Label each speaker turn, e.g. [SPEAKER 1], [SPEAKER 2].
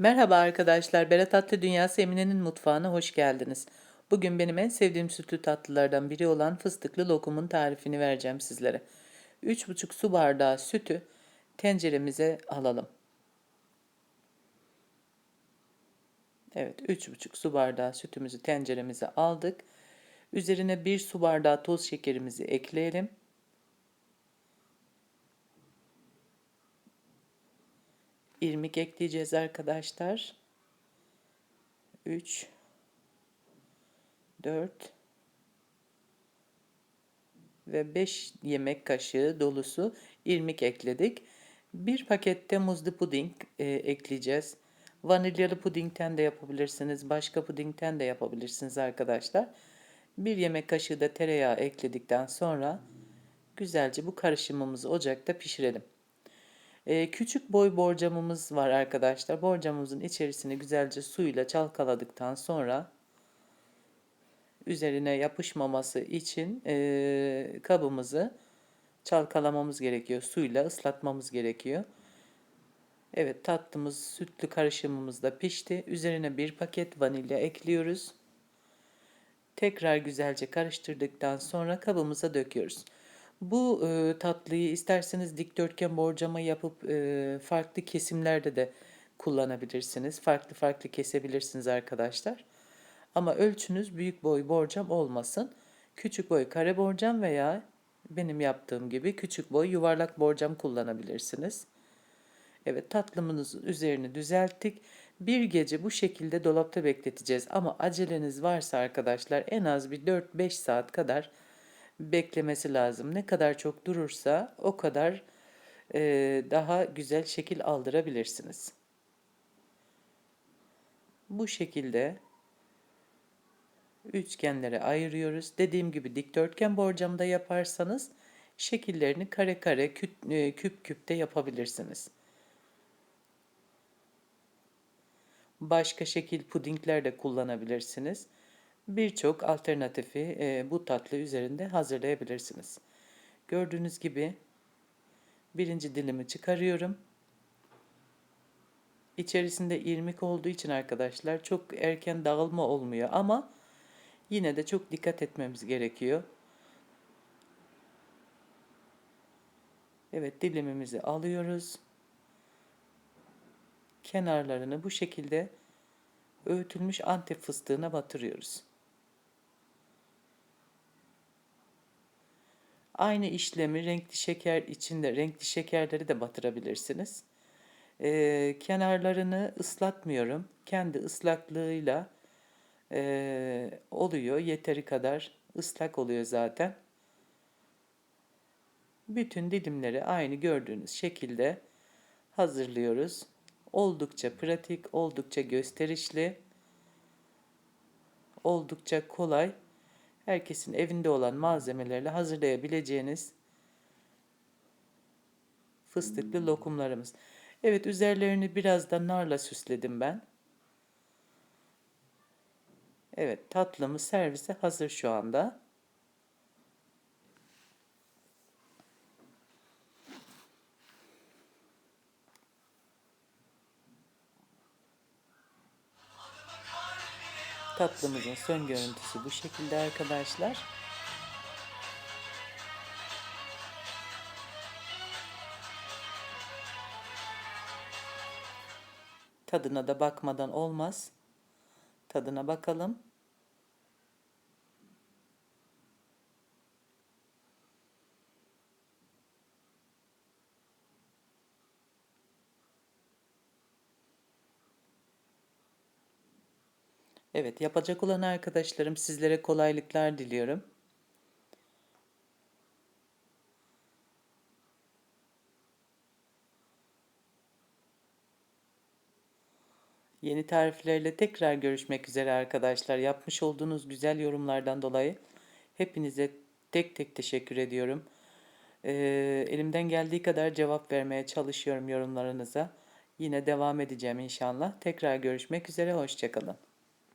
[SPEAKER 1] Merhaba arkadaşlar, Berat Tatlı Dünyası Emine'nin mutfağına hoş geldiniz. Bugün benim en sevdiğim sütlü tatlılardan biri olan fıstıklı lokumun tarifini vereceğim sizlere. 3,5 su bardağı sütü tenceremize alalım. Evet, 3,5 su bardağı sütümüzü tenceremize aldık. Üzerine 1 su bardağı toz şekerimizi ekleyelim. İrmik ekleyeceğiz arkadaşlar. 3 4 ve 5 yemek kaşığı dolusu irmik ekledik. Bir pakette muzlu puding e, ekleyeceğiz. Vanilyalı pudingten de yapabilirsiniz. Başka pudingten de yapabilirsiniz arkadaşlar. Bir yemek kaşığı da tereyağı ekledikten sonra güzelce bu karışımımızı ocakta pişirelim. Ee, küçük boy borcamımız var arkadaşlar. Borcamımızın içerisini güzelce suyla çalkaladıktan sonra üzerine yapışmaması için e, kabımızı çalkalamamız gerekiyor. Suyla ıslatmamız gerekiyor. Evet tatlımız sütlü karışımımız da pişti. Üzerine bir paket vanilya ekliyoruz. Tekrar güzelce karıştırdıktan sonra kabımıza döküyoruz. Bu e, tatlıyı isterseniz dikdörtgen borcama yapıp e, farklı kesimlerde de kullanabilirsiniz. Farklı farklı kesebilirsiniz arkadaşlar. Ama ölçünüz büyük boy borcam olmasın. Küçük boy kare borcam veya benim yaptığım gibi küçük boy yuvarlak borcam kullanabilirsiniz. Evet tatlımızın üzerini düzelttik. Bir gece bu şekilde dolapta bekleteceğiz ama aceleniz varsa arkadaşlar en az bir 4-5 saat kadar beklemesi lazım. Ne kadar çok durursa o kadar e, daha güzel şekil aldırabilirsiniz. Bu şekilde üçgenlere ayırıyoruz. Dediğim gibi dikdörtgen borcamda yaparsanız şekillerini kare kare küp e, küp, küp de yapabilirsiniz. Başka şekil pudingler de kullanabilirsiniz birçok alternatifi e, bu tatlı üzerinde hazırlayabilirsiniz. Gördüğünüz gibi birinci dilimi çıkarıyorum. İçerisinde irmik olduğu için arkadaşlar çok erken dağılma olmuyor ama yine de çok dikkat etmemiz gerekiyor. Evet dilimimizi alıyoruz. Kenarlarını bu şekilde öğütülmüş antep fıstığına batırıyoruz. Aynı işlemi renkli şeker içinde renkli şekerleri de batırabilirsiniz. Ee, kenarlarını ıslatmıyorum. Kendi ıslaklığıyla e, oluyor. Yeteri kadar ıslak oluyor zaten. Bütün dilimleri aynı gördüğünüz şekilde hazırlıyoruz. Oldukça pratik, oldukça gösterişli, oldukça kolay herkesin evinde olan malzemelerle hazırlayabileceğiniz fıstıklı lokumlarımız. Evet üzerlerini biraz da narla süsledim ben. Evet tatlımız servise hazır şu anda. Tatlımızın son görüntüsü bu şekilde arkadaşlar. Tadına da bakmadan olmaz. Tadına bakalım. Evet, yapacak olan arkadaşlarım sizlere kolaylıklar diliyorum. Yeni tariflerle tekrar görüşmek üzere arkadaşlar. Yapmış olduğunuz güzel yorumlardan dolayı hepinize tek tek teşekkür ediyorum. Ee, elimden geldiği kadar cevap vermeye çalışıyorum yorumlarınıza. Yine devam edeceğim inşallah. Tekrar görüşmek üzere. Hoşçakalın.